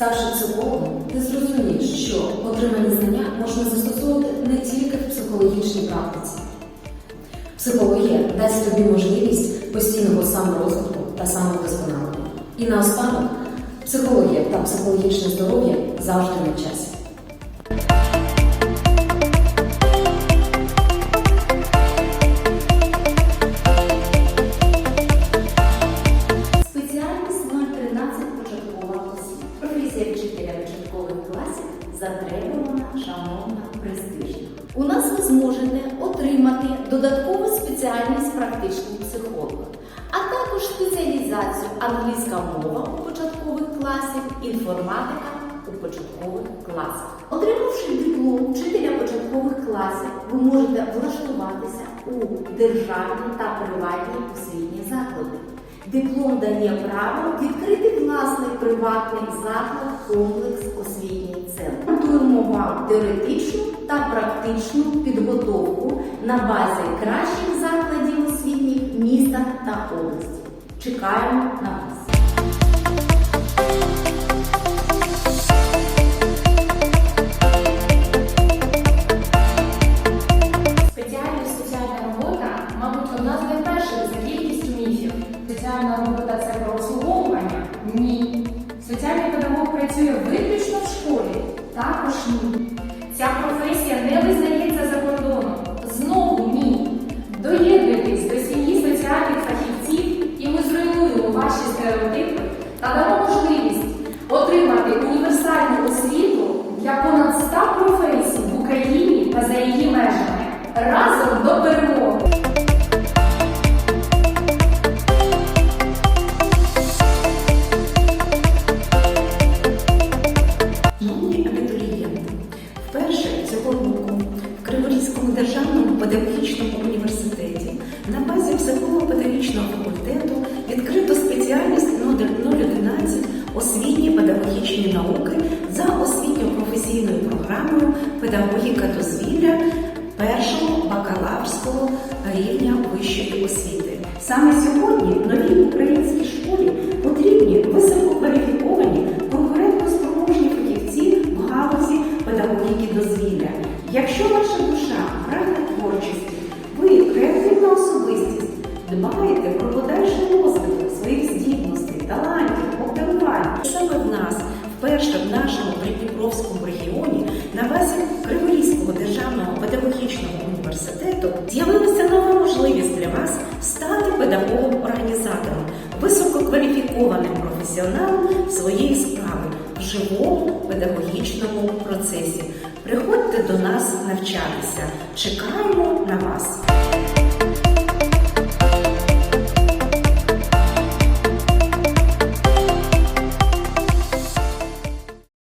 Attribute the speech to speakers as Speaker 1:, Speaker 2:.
Speaker 1: Ставши психологом, ти зрозумієш, що отримані знання можна застосовувати не тільки в психологічній практиці. Психологія дасть тобі можливість постійного саморозвитку та самовдосконалення. І наостанок, психологія та психологічне здоров'я завжди на часі.
Speaker 2: Зможете отримати додаткову спеціальність практичний психолог, а також спеціалізацію англійська мова у початкових класів, інформатика у початкових класах. Отримавши диплом вчителя початкових класів, ви можете влаштуватися у державні та приватні освітні заклади. Диплом дає право відкрити власний приватний заклад комплекс освітній центр. Готуємо вам теоретичну та практичну підготовку на базі кращих закладів освітніх міста та області. Чекаємо на вас.
Speaker 3: Ні. Соціальний педагог працює виключно в школі? Також ні. Ця професія не визнається за кордоном. Знову ні. Доєднуйтесь до сім'ї соціальних фахівців, і ми зруйнуємо ваші стереотипи та дамо можливість отримати універсальну освіту для понад 100 професій в Україні та за її межами. Разом до перемоги!
Speaker 4: Криворізькому державному педагогічному університеті на базі психолого-педагогічного факультету відкрито спеціальність номер 011 освітні педагогічні науки за освітньо-професійною програмою Педагогіка дозвілля першого бакалаврського рівня дбаєте про подальший розвиток своїх здібностей, талантів, обдарувань. Саме в нас вперше в нашому Придніпровському регіоні на базі Криворізького державного педагогічного університету з'явилася нова можливість для вас стати педагогом-організатором, висококваліфікованим професіоналом своєї справи в живому педагогічному процесі. Приходьте до нас навчатися. Чекаємо на вас.